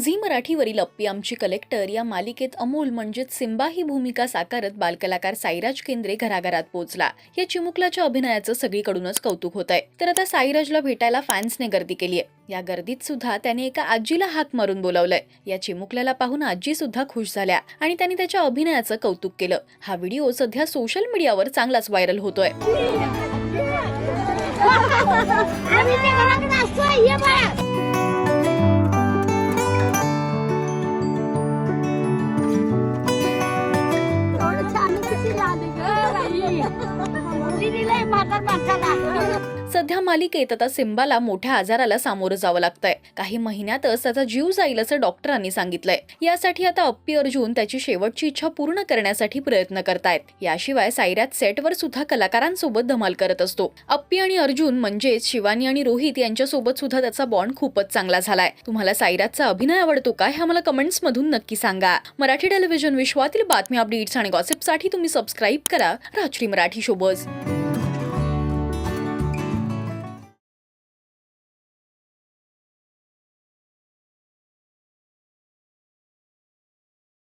Zee मराठीवरील अप्पी आमची collector या मालिकेत अमोल म्हणजेच सिम्बा ही भूमिका साकारत बालकलाकार साईराज केंद्रे घराघरात पोहोचला. या चिमुकल्याच्या अभिनयाचं सगळीकडूनच कौतुक होत आहे तर आता साईराजला भेटायला फॅन्सने गर्दी केली आहे. या गर्दीत सुद्धा त्याने एका आजीला हाक मारून बोलावलंय. या चिमुकल्याला पाहून आजी सुद्धा खुश झाल्या आणि त्यांनी त्याच्या अभिनयाचं कौतुक केलं. हा व्हिडिओ सध्या सोशल मीडियावर चांगलाच व्हायरल होतोय. सध्या मालिकेत आता सिम्बाला मोठ्या आजाराला सामोरं जावं लागतंय. काही महिन्यातच त्याचा जीव जाईल असं डॉक्टरांनी सांगितलंय. यासाठी आता अप्पी अर्जुन त्याची शेवटची इच्छा पूर्ण करण्यासाठी प्रयत्न करतायत. याशिवाय सायऱ्यात सेटवर सुद्धा कलाकारांसोबत धमाल करत असतो. अप्पी आणि अर्जुन म्हणजेच शिवानी आणि रोहित यांच्यासोबत सुद्धा त्याचा बॉन्ड खूपच चांगला झालाय. तुम्हाला सायरातचा अभिनय आवडतो का हे आम्हाला कमेंट्स मधून नक्की सांगा. मराठी टेलिव्हिजन विश्वातील बातम्या अपडेट्स आणि गॉसिपसाठी तुम्ही सबस्क्राईब करा राजश्री मराठी शोबज.